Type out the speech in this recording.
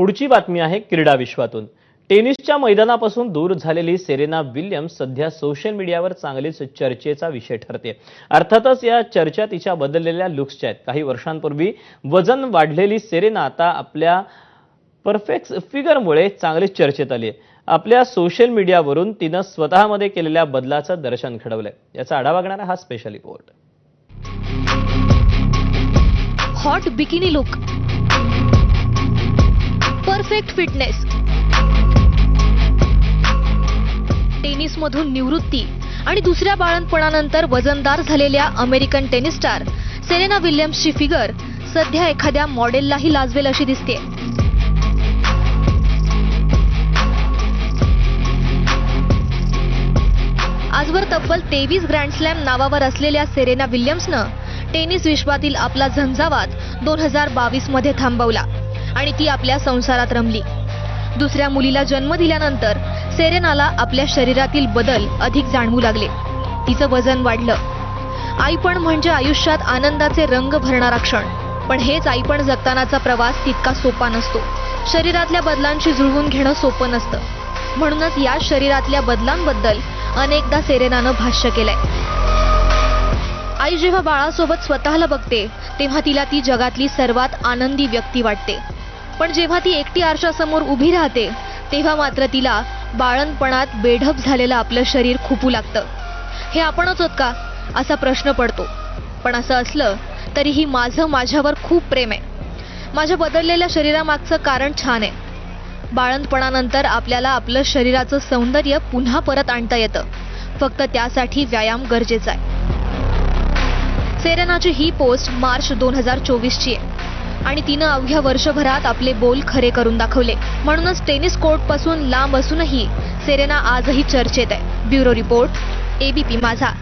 पुढची बातमी आहे क्रीडा विश्वातून. टेनिसच्या मैदानापासून दूर झालेली सेरेना विल्यम्स सध्या सोशल मीडियावर चांगलीच चर्चेचा विषय ठरते. अर्थातच या चर्चा तिच्या बदललेल्या लुक्सच्या आहेत. काही वर्षांपूर्वी वजन वाढलेली सेरेना आता आपल्या परफेक्ट फिगरमुळे चांगलीच चर्चेत आली आहे. आपल्या सोशल मीडियावरून तिनं स्वतःमध्ये केलेल्या बदलाचं दर्शन घडवलंय. याचा आढावा घेणारा हा special report hot bikini look perfect fitness. टेनिसमधून निवृत्ती. आणि दुसऱ्या बाळणपणानंतर वजनदार झालेल्या अमेरिकन टेनिस स्टार सेरेना विल्यम्सची फिगर सध्या एखाद्या मॉडेललाही लाजवेल अशी दिसते आजवर तब्बल तेवीस ग्रँडस्लॅम नावावर असलेल्या सेरेना विल्यम्सनं टेनिस विश्वातील आपला झंझावात दोन हजार बावीसमध्ये थांबवला. आणि ती आपल्या संसारात रमली. दुसऱ्या मुलीला जन्म दिल्यानंतर सेरेनाला आपल्या शरीरातील बदल अधिक जाणवू लागले. तिचं वजन वाढलं. आईपण म्हणजे आयुष्यात आनंदाचे रंग भरणारा क्षण. पण हेच आईपण जगतानाचा प्रवास तितका सोपा नसतो. शरीरातल्या बदलांशी जुळवून घेणं सोपं नसतं. म्हणूनच या शरीरातल्या बदलांबद्दल अनेकदा सेरेनानं भाष्य केलंय. आई जेव्हा बाळासोबत स्वतःला बघते तेव्हा तिला ती जगातली सर्वात आनंदी व्यक्ती वाटते. पण जेव्हा ती एकटी आरशासमोर उभी राहते तेव्हा मात्र तिला बाळणपणात बेढप झालेलं आपलं शरीर खुपू लागतं. हे आपणच होत का? असा प्रश्न पडतो. पण असं असलं तरीही माझं माझ्यावर खूप प्रेम आहे. माझ्या बदललेल्या शरीरामागचं कारण छान आहे. बाळंतपणानंतर आपल्याला आपलं शरीराचं सौंदर्य पुन्हा परत आणता येतं. फक्त त्यासाठी व्यायाम गरजेचा आहे. सेरेनाची ही पोस्ट मार्च दोन हजार चोवीसची आहे. आणि तिनं अवघ्या वर्षभरात आपले बोल खरे करून दाखवले. म्हणूनच टेनिस कोर्टपासून लांब असूनही सेरेना आजही चर्चेत आहे. ब्युरो रिपोर्ट एबीपी माझा.